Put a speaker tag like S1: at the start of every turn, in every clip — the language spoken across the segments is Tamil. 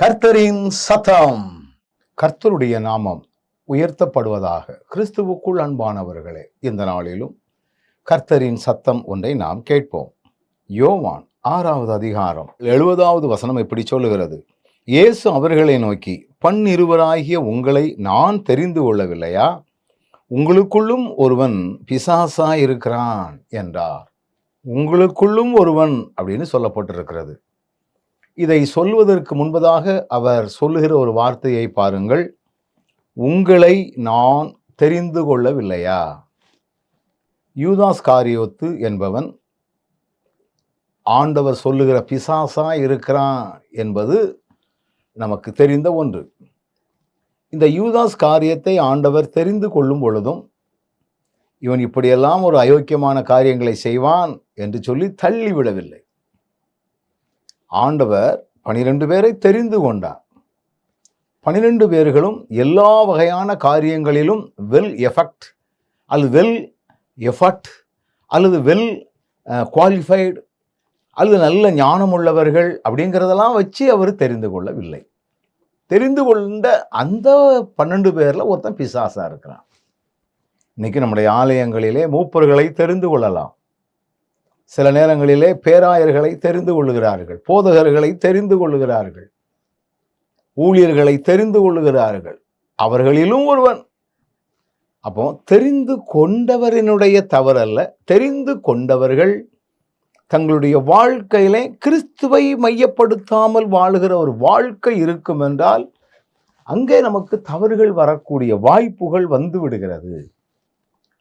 S1: கர்த்தரின் சத்தம். கர்த்தருடைய நாமம் உயர்த்தப்படுவதாக கிறிஸ்துவுக்குள் அன்பானவர்களே இந்த நாளிலும் கர்த்தரின் சத்தம் ஒன்றை நாம் கேட்போம். யோவான் ஆறாவது அதிகாரம் எழுபதாவது வசனம் இப்படி சொல்லுகிறது? இயேசு அவர்களை நோக்கி பன்னிருவராகிய உங்களை நான் தெரிந்து கொள்ளவில்லையா? உங்களுக்குள்ளும் ஒருவன் பிசாசா இருக்கிறான் என்றார். உங்களுக்குள்ளும் ஒருவன் அப்படின்னு சொல்லப்பட்டிருக்கிறது. இதை சொல்வதற்கு முன்பதாக அவர் சொல்லுகிற ஒரு வார்த்தையை பாருங்கள். உங்களை நான் தெரிந்து கொள்ளவில்லையா? யூதாஸ் காரியோத்து என்பவன் ஆண்டவர் சொல்லுகிற பிசாசா இருக்கிறான் என்பது நமக்கு தெரிந்த ஒன்று. இந்த யூதாஸ் காரியத்தை ஆண்டவர் தெரிந்து கொள்ளும் பொழுதும் இவன் இப்படியெல்லாம் ஒரு அயோக்கியமான காரியங்களை செய்வான் என்று சொல்லி தள்ளிவிடவில்லை. ஆண்டவர் பனிரெண்டு பேரை தெரிந்து கொண்டார். பனிரெண்டு பேர்களும் எல்லா வகையான காரியங்களிலும் வெல் எஃபெக்ட் அல்லது வெல் எஃபர்ட் அல்லது வெல் குவாலிஃபைடு அல்லது நல்ல ஞானம் உள்ளவர்கள் அப்படிங்கிறதெல்லாம் வச்சு அவர் தெரிந்து கொள்ளவில்லை. தெரிந்து கொண்ட அந்த பன்னெண்டு பேரில் ஒருத்தன் பிசாசாக இருக்கிறான். இன்றைக்கி நம்முடைய ஆலயங்களிலே மூப்பர்களை தெரிந்து கொள்ளலாம். சில நேரங்களிலே பேராயர்களை தெரிந்து கொள்ளுகிறார்கள் போதகர்களை தெரிந்து கொள்ளுகிறார்கள் ஊழியர்களை தெரிந்து கொள்ளுகிறார்கள். அவர்களிலும் ஒருவன். அப்போ தெரிந்து கொண்டவரினுடைய தவறல்ல தெரிந்து கொண்டவர்கள் தங்களுடைய வாழ்க்கையிலே கிறிஸ்துவை மையப்படுத்தாமல் வாழுகிற ஒரு வாழ்க்கை இருக்கும் என்றால் அங்கே நமக்கு தவறுகள் வரக்கூடிய வாய்ப்புகள் வந்து விடுகிறது.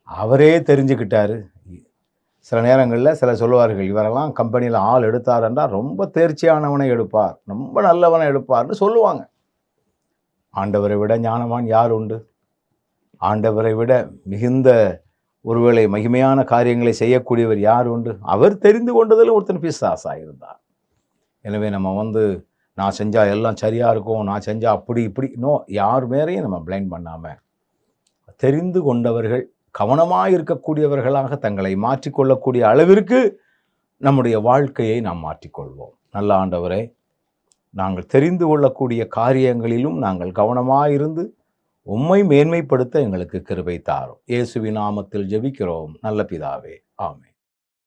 S1: அவரே தெரிஞ்சுக்கிட்டாரு. சில நேரங்களில் சில சொல்லுவார்கள் இவரெல்லாம் கம்பெனியில் ஆள் எடுத்தார் என்றால் ரொம்ப தேர்ச்சியானவனை எடுப்பார் ரொம்ப நல்லவனை எடுப்பார்னு சொல்லுவாங்க. ஆண்டவரை விட ஞானவான் யார் உண்டு? ஆண்டவரை விட மிகுந்த ஒருவேளை மகிமையான காரியங்களை செய்யக்கூடியவர் யார் உண்டு? அவர் தெரிந்து கொண்டதில் ஒருத்தன் பிசாசாக இருந்தார் எனவே நம்ம வந்து நான் செஞ்சால் எல்லாம் சரியாக இருக்கும் நான் செஞ்சால் அப்படி இப்படி. நோ யார் மேலேயும் நம்ம பிளைண்ட் பண்ணாமல் தெரிந்து கொண்டவர்கள் கவனமாக இருக்கக்கூடியவர்களாக தங்களை மாற்றிக்கொள்ளக்கூடிய அளவிற்கு நம்முடைய வாழ்க்கையை நாம் மாற்றிக்கொள்வோம். நல்ல ஆண்டவரே நாங்கள் தெரிந்து கொள்ளக்கூடிய காரியங்களிலும் நாங்கள் கவனமாக இருந்து உம்மை மேன்மைப்படுத்த எங்களுக்கு கிருபை தாரும். இயேசுவி நாமத்தில் ஜெபிக்கிறோம். நல்ல பிதாவே. ஆமே